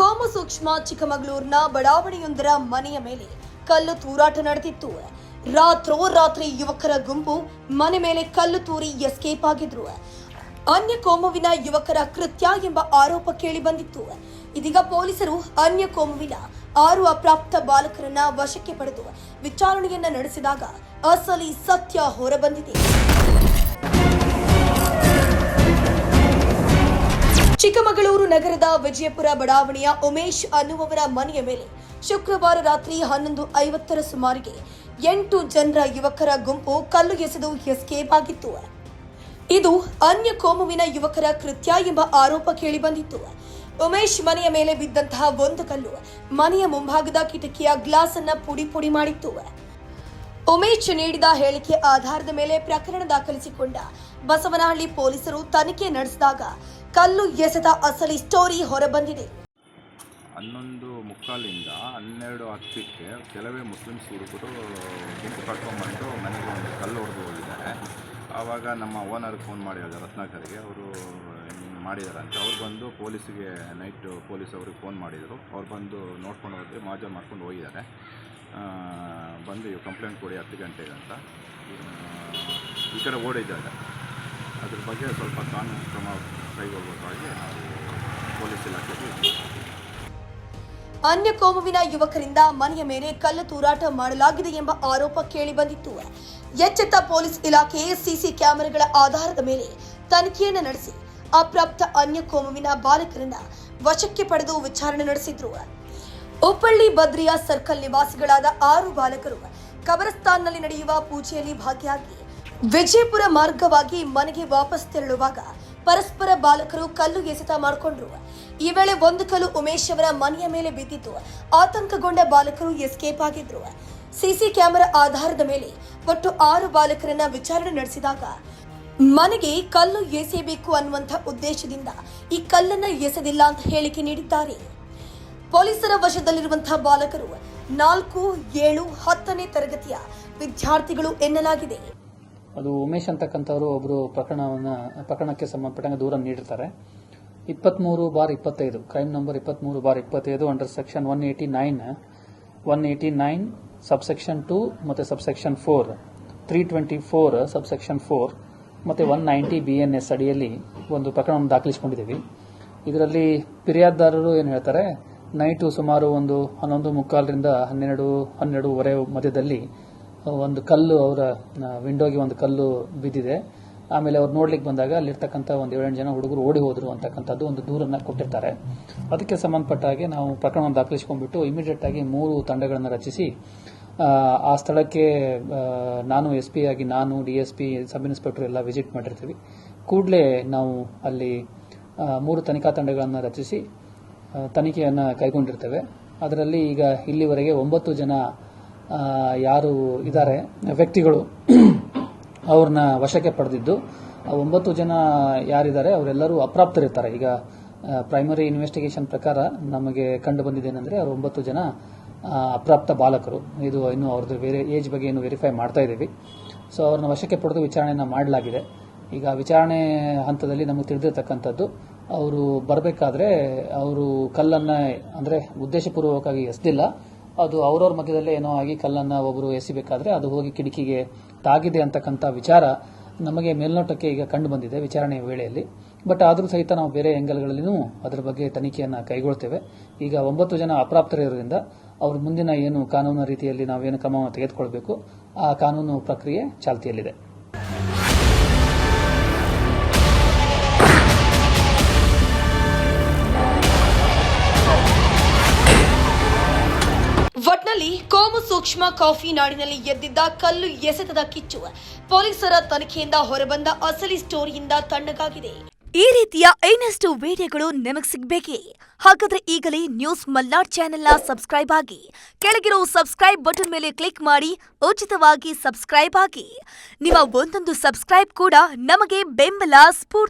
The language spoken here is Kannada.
ಕೋಮು ಸೂಕ್ಷ್ಮ ಚಿಕ್ಕಮಗಳೂರಿನ ಬಡಾವಣೆಯೊಂದರ ಮನೆಯ ಮೇಲೆ ಕಲ್ಲು ತೂರಾಟ ನಡೆದಿತ್ತು. ರಾತ್ರೋರಾತ್ರಿ ಯುವಕರ ಗುಂಪು ಮನೆ ಮೇಲೆ ಕಲ್ಲು ತೂರಿ ಎಸ್ಕೇಪ್ ಆಗಿದ್ರು. ಅನ್ಯ ಕೋಮುವಿನ ಯುವಕರ ಕೃತ್ಯ ಎಂಬ ಆರೋಪ ಕೇಳಿ ಬಂದಿತ್ತು. ಇದೀಗ ಪೊಲೀಸರು ಅನ್ಯ ಕೋಮುವಿನ ಆರು ಅಪ್ರಾಪ್ತ ಬಾಲಕರನ್ನ ವಶಕ್ಕೆ ಪಡೆದು ವಿಚಾರಣೆಯನ್ನ ನಡೆಸಿದಾಗ ಅಸಲಿ ಸತ್ಯ ಹೊರಬಂದಿದೆ. ಚಿಕ್ಕಮಗಳೂರು ನಗರದ ವಿಜಯಪುರ ಬಡಾವಣೆಯ ಉಮೇಶ್ ಅನ್ನುವವರ ಮನೆಯ ಮೇಲೆ ಶುಕ್ರವಾರ ರಾತ್ರಿ ಹನ್ನೊಂದು ಐವತ್ತರ ಸುಮಾರಿಗೆ ಎಂಟು ಜನರ ಯುವಕರ ಗುಂಪು ಕಲ್ಲು ಎಸೆದು ಎಸ್ಕೇಪ್ ಆಗಿತ್ತು. ಇದು ಅನ್ಯ ಕೋಮುವಿನ ಯುವಕರ ಕೃತ್ಯ ಎಂಬ ಆರೋಪ ಕೇಳಿಬಂದಿತ್ತು. ಉಮೇಶ್ ಮನೆಯ ಮೇಲೆ ಬಿದ್ದಂತಹ ಒಂದು ಕಲ್ಲು ಮನೆಯ ಮುಂಭಾಗದ ಕಿಟಕಿಯ ಗ್ಲಾಸ್ ಅನ್ನ ಪುಡಿ ಪುಡಿ ಮಾಡಿತ್ತು. ಉಮೇಶ್ ನೀಡಿದ ಹೇಳಿಕೆ ಆಧಾರದ ಮೇಲೆ ಪ್ರಕರಣ ದಾಖಲಿಸಿಕೊಂಡ ಬಸವನಹಳ್ಳಿ ಪೊಲೀಸರು ತನಿಖೆ ನಡೆಸಿದಾಗ ಕಲ್ಲು ಎಸೆದ ಅಸಲಿ ಸ್ಟೋರಿ ಹೊರಬಂದಿದೆ. ಹನ್ನೊಂದು ಮುಕ್ಕಾಲಿಂದ ಹನ್ನೆರಡು ಹತ್ತಕ್ಕೆ ಕೆಲವೇ ಮುಸ್ಲಿಮ್ಸ್ ಹುಡುಗರು ಗುಂಪು ಕಟ್ಕೊಂಡ್ಬಂದು ಮನೆಗೆ ಒಂದು ಕಲ್ಲು ಹೊಡೆದು ಹೋಗಿದ್ದಾರೆ. ಆವಾಗ ನಮ್ಮ ಓನರ್ಗೆ ಫೋನ್ ಮಾಡಿದ್ದಾರೆ, ರತ್ನಾಕರ್ಗೆ. ಅವರು ಮಾಡಿದ್ದಾರೆ ಅಂತ ಅವ್ರು ಬಂದು ಪೊಲೀಸಿಗೆ, ನೈಟ್ ಪೊಲೀಸ್ ಅವ್ರಿಗೆ ಫೋನ್ ಮಾಡಿದರು. ಅವ್ರು ಬಂದು ನೋಡ್ಕೊಂಡು ಹೋದ್ರೆ ಮಾಜರ್ ಮಾಡ್ಕೊಂಡು ಹೋಗಿದ್ದಾರೆ. ಬಂದು ಕಂಪ್ಲೇಂಟ್ ಕೊಡಿ, ಹತ್ತು ಗಂಟೆಗೆ ಅಂತ. ಈ ಕಡೆ ಓಡಿದ್ದಾರೆ ಅದ್ರ ಬಗ್ಗೆ ಸ್ವಲ್ಪ ಕಾನೂನು ಕ್ರಮ ಅನ್ಯ ಕೋಮುವಿನ ಯುವಕರಿಂದ ಮನೆಯ ಮೇಲೆ ಕಲ್ಲು ತೂರಾಟ ಮಾಡಲಾಗಿದೆ ಎಂಬ ಆರೋಪ ಕೇಳಿಬಂದಿತ್ತು ಎಚ್ಚೆತ್ತ ಪೊಲೀಸ್ ಇಲಾಖೆ ಸಿಸಿ ಕ್ಯಾಮೆರಾಗಳ ಆಧಾರದ ಮೇಲೆ ತನಿಖೆಯನ್ನು ನಡೆಸಿ ಅಪ್ರಾಪ್ತ ಅನ್ಯ ಕೋಮುವಿನ ಬಾಲಕರನ್ನ ವಶಕ್ಕೆ ಪಡೆದು ವಿಚಾರಣೆ ನಡೆಸಿದ್ರು. ಉಪ್ಪಳ್ಳಿ ಬದ್ರಿಯಾ ಸರ್ಕಲ್ ನಿವಾಸಿಗಳಾದ ಆರು ಬಾಲಕರು ಕಬರಸ್ತಾನ್ನಲ್ಲಿ ನಡೆಯುವ ಪೂಜೆಯಲ್ಲಿ ಭಾಗಿಯಾಗಿ ವಿಜಯಪುರ ಮಾರ್ಗವಾಗಿ ಮನೆಗೆ ವಾಪಸ್ ತೆರಳುವಾಗ ಪರಸ್ಪರ ಬಾಲಕರು ಕಲ್ಲು ಎಸೆತ ಮಾಡಿಕೊಂಡ್ರು. ಈ ವೇಳೆ ಒಂದು ಕಲ್ಲು ಉಮೇಶ್ ಅವರ ಮನೆಯ ಮೇಲೆ ಬಿದ್ದಿದ್ದು ಆತಂಕಗೊಂಡ ಬಾಲಕರು ಎಸ್ಕೇಪ್ ಆಗಿದ್ರು. ಸಿಸಿ ಕ್ಯಾಮೆರಾ ಆಧಾರದ ಮೇಲೆ ಒಟ್ಟು ಆರು ಬಾಲಕರನ್ನ ವಿಚಾರಣೆ ನಡೆಸಿದಾಗ, ಮನೆಗೆ ಕಲ್ಲು ಎಸೆಯಬೇಕು ಅನ್ನುವಂಥ ಉದ್ದೇಶದಿಂದ ಈ ಕಲ್ಲನ್ನ ಎಸೆದಿಲ್ಲ ಅಂತ ಹೇಳಿಕೆ ನೀಡಿದ್ದಾರೆ. ಪೊಲೀಸರ ವಶದಲ್ಲಿರುವಂತಹ ಬಾಲಕರು ನಾಲ್ಕು, ಏಳು, ಹತ್ತನೇ ತರಗತಿಯ ವಿದ್ಯಾರ್ಥಿಗಳು ಎನ್ನಲಾಗಿದೆ. ಅದು ಉಮೇಶ್ ಅಂತಕ್ಕಂಥವ್ರು ಒಬ್ಬರು ಪ್ರಕರಣವನ್ನು, ಪ್ರಕರಣಕ್ಕೆ ಸಂಬಂಧಪಟ್ಟಂಗೆ ದೂರ ನೀಡಿರ್ತಾರೆ. ಇಪ್ಪತ್ತ್ಮೂರು ಬಾರ್ ಇಪ್ಪತ್ತೈದು ಕ್ರೈಮ್ ನಂಬರ್ ಇಪ್ಪತ್ತ್ಮೂರು ಬಾರ್ ಇಪ್ಪತ್ತೈದು under section one eighty nine one eighty nine subsection two ಮತ್ತು subsection four three twenty four subsection four ಮತ್ತು one ninety B N S ಅಡಿಯಲ್ಲಿ ಒಂದು ಪ್ರಕರಣವನ್ನು ದಾಖಲಿಸಿಕೊಂಡಿದ್ದೀವಿ. ಇದರಲ್ಲಿ ಫಿರ್ಯಾದಾರರು ಏನು ಹೇಳ್ತಾರೆ, ನೈಟು ಸುಮಾರು ಒಂದು ಹನ್ನೊಂದು ಮುಕ್ಕಾಲರಿಂದ ಹನ್ನೆರಡು, ಹನ್ನೆರಡೂವರೆ ಮಧ್ಯದಲ್ಲಿ ಒಂದು ಕಲ್ಲು ಅವರ ವಿಂಡೋಗೆ ಒಂದು ಕಲ್ಲು ಬಿದ್ದಿದೆ. ಆಮೇಲೆ ಅವ್ರು ನೋಡ್ಲಿಕ್ಕೆ ಬಂದಾಗ ಅಲ್ಲಿರ್ತಕ್ಕಂಥ ಒಂದು ಏಳೆಂಟು ಜನ ಹುಡುಗರು ಓಡಿ ಹೋದ್ರು ಅಂತಕ್ಕಂಥದ್ದು ಒಂದು ದೂರನ್ನ ಕೊಟ್ಟಿರ್ತಾರೆ. ಅದಕ್ಕೆ ಸಂಬಂಧಪಟ್ಟ ಹಾಗೆ ನಾವು ಪ್ರಕರಣ ದಾಖಲಿಸಿಕೊಂಡ್ಬಿಟ್ಟು ಇಮಿಡಿಯೇಟ್ ಆಗಿ ಮೂರು ತಂಡಗಳನ್ನು ರಚಿಸಿ ಆ, ಸ್ಥಳಕ್ಕೆ ನಾನು ಎಸ್ ಪಿ ಆಗಿ ನಾನು D S P sub inspector ಎಲ್ಲ ವಿಸಿಟ್ ಮಾಡಿರ್ತೀವಿ. ಕೂಡಲೇ ನಾವು ಅಲ್ಲಿ ಮೂರು ತನಿಖಾ ತಂಡಗಳನ್ನು ರಚಿಸಿ ತನಿಖೆಯನ್ನು ಕೈಗೊಂಡಿರ್ತೇವೆ. ಅದರಲ್ಲಿ ಈಗ ಇಲ್ಲಿವರೆಗೆ ಒಂಬತ್ತು ಜನ ಯಾರು ಇದ್ದಾರೆ ವ್ಯಕ್ತಿಗಳು ಅವ್ರನ್ನ ವಶಕ್ಕೆ ಪಡೆದಿದ್ದು ಒಂಬತ್ತು ಜನ ಯಾರಿದ್ದಾರೆ, ಅವರೆಲ್ಲರೂ ಅಪ್ರಾಪ್ತರಿರ್ತಾರೆ. ಈಗ ಪ್ರೈಮರಿ ಇನ್ವೆಸ್ಟಿಗೇಷನ್ ಪ್ರಕಾರ ನಮಗೆ ಕಂಡು ಬಂದಿದ್ದೇನೆಂದರೆ ಅವರು ಒಂಬತ್ತು ಜನ ಅಪ್ರಾಪ್ತ ಬಾಲಕರು. ಇದು ಇನ್ನು ಅವ್ರದ್ದು ಬೇರೆ ಏಜ್ ಬಗ್ಗೆ ಏನು ವೆರಿಫೈ ಮಾಡ್ತಾ ಇದ್ದೀವಿ. ಸೊ ಅವ್ರನ್ನ ವಶಕ್ಕೆ ಪಡೆದು ವಿಚಾರಣೆಯನ್ನು ಮಾಡಲಾಗಿದೆ. ಈಗ ವಿಚಾರಣೆ ಹಂತದಲ್ಲಿ ನಮಗೆ ತಿಳಿದಿರ್ತಕ್ಕಂಥದ್ದು, ಅವರು ಬರಬೇಕಾದ್ರೆ, ಅವರು ಕಲ್ಲನ್ನು, ಅಂದರೆ ಉದ್ದೇಶಪೂರ್ವಕವಾಗಿ ಎಸ್ದಿಲ್ಲ. ಅದು ಅವ್ರವ್ರ ಮಧ್ಯದಲ್ಲೇ ಏನೋ ಆಗಿ ಕಲ್ಲನ್ನು ಒಬ್ಬರು ಎಸಿಬೇಕಾದ್ರೆ ಅದು ಹೋಗಿ ಕಿಟಕಿಗೆ ತಾಗಿದೆ ಅಂತಕ್ಕಂಥ ವಿಚಾರ ನಮಗೆ ಮೇಲ್ನೋಟಕ್ಕೆ ಈಗ ಕಂಡು ಬಂದಿದೆ ವಿಚಾರಣೆಯ ವೇಳೆಯಲ್ಲಿ. ಬಟ್ ಆದರೂ ಸಹಿತ ನಾವು ಬೇರೆ ಎಂಗಲ್ಗಳಲ್ಲಿನೂ ಅದರ ಬಗ್ಗೆ ತನಿಖೆಯನ್ನು ಕೈಗೊಳ್ತೇವೆ. ಈಗ ಒಂಬತ್ತು ಜನ ಅಪ್ರಾಪ್ತರಿರೋದ್ರಿಂದ ಅವ್ರ ಮುಂದಿನ ಏನು ಕಾನೂನು ರೀತಿಯಲ್ಲಿ ನಾವೇನು ಕ್ರಮವನ್ನು ತೆಗೆದುಕೊಳ್ಬೇಕು, ಆ ಕಾನೂನು ಪ್ರಕ್ರಿಯೆ ಚಾಲ್ತಿಯಲ್ಲಿದೆ. ಒಟ್ನಲ್ಲಿ ಕೋಮು ಸೂಕ್ಷ್ಮ ಕಾಫಿ ನಾಡಿನಲ್ಲಿ ಎದ್ದಿದ್ದ ಕಲ್ಲು ಎಸೆತದ ಕಿಚ್ಚು ಪೊಲೀಸರ ತನಿಖೆಯಿಂದ ಹೊರಬಂದ ಅಸಲಿ ಸ್ಟೋರಿಯಿಂದ ತಣ್ಣಗಾಗಿದೆ. ಈ ರೀತಿಯ ಇನ್ನಷ್ಟು ವಿಡಿಯೋಗಳು ನಿಮಗೆ ಸಿಗಬೇಕೇ? ಹಾಗಾದ್ರೆ ಈಗಲೇ ನ್ಯೂಸ್ ಮಲ್ನಾಡ್ ಚಾನೆಲ್ನ ಸಬ್ಸ್ಕ್ರೈಬ್ ಆಗಿ, ಕೆಳಗಿರೋ ಸಬ್ಸ್ಕ್ರೈಬ್ ಬಟನ್ ಮೇಲೆ ಕ್ಲಿಕ್ ಮಾಡಿ, ಉಚಿತವಾಗಿ ಸಬ್ಸ್ಕ್ರೈಬ್ ಆಗಿ. ನಿಮ್ಮ ಒಂದೊಂದು ಸಬ್ಸ್ಕ್ರೈಬ್ ಕೂಡ ನಮಗೆ ಬೆಂಬಲ, ಸ್ಫೂರ್ತಿ